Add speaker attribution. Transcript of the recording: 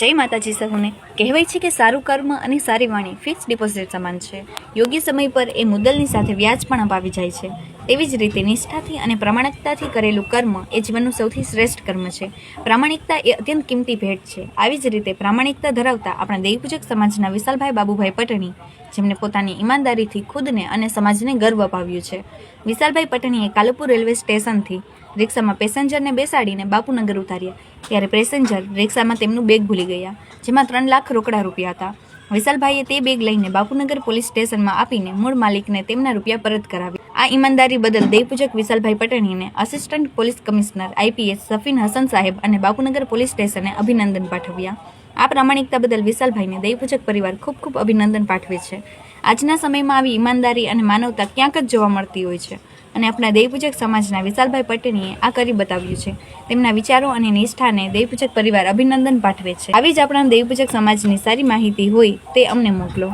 Speaker 1: જય માતાજી સહુને કહેવાય છે કે સારું કર્મ અને સારી વાણી ફિક્સ ડિપોઝિટ સમાન છે. યોગ્ય સમય પર એ મુદ્દલની સાથે વ્યાજ પણ અપાવી જાય છે. તેવી જ રીતે નિષ્ઠાથી અને પ્રામાણિકતાથી કરેલું કર્મ એ જીવનનું સૌથી શ્રેષ્ઠ કર્મ છે. પ્રામાણિકતા એ અત્યંત કિંમતી ભેટ છે. આવી જ રીતે પ્રામાણિકતા ધરાવતા આપણા દેવપૂજક સમાજના વિશાલભાઈ બાબુભાઈ પટણી જેમને પોતાની ઈમાનદારીથી ખુદને અને સમાજને ગર્વ અપાવ્યું છે. વિશાલભાઈ પટણીએ કાલુપુર રેલવે સ્ટેશનથી રિક્ષામાં પેસેન્જરને બેસાડીને બાપુનગર ઉતાર્યા. ત્યારે પેસેન્જર રિક્ષામાં તેમનું બેગ ભૂલી ગયા, જેમાં ત્રણ લાખ રોકડા રૂપિયા હતા. વિશાલભાઈએ તે બેગ લઈને બાપુનગર પોલીસ સ્ટેશનમાં આપીને મૂળ માલિકને તેમના રૂપિયા પરત કરાવી આ ઈમાનદારી બદલ દેવપૂજક વિશાલભાઈ પટણીને assistant police commissioner IPS Safin Hasan સાહેબ અને બાપુનગર પોલીસ સ્ટેશને અભિનંદન પાઠવ્યા. આ પ્રામાણિકતા બદલ વિશાલભાઈને દયપૂજક પરિવાર ખૂબ ખૂબ અભિનંદન પાઠવે છે. આજના સમયમાં આવી ઈમાનદારી અને માનવતા ક્યાંક જ જોવા મળતી હોય છે. અને આપણા દયપૂજક સમાજના વિશાલભાઈ પટેણીએ આ કરી બતાવ્યું છે. તેમના વિચારો અને નિષ્ઠાને દયપૂજક પરિવાર અભિનંદન પાઠવે છે. આવી જ આપણા દયપૂજક સમાજની સારી માહિતી હોય તે અમને મોકલો.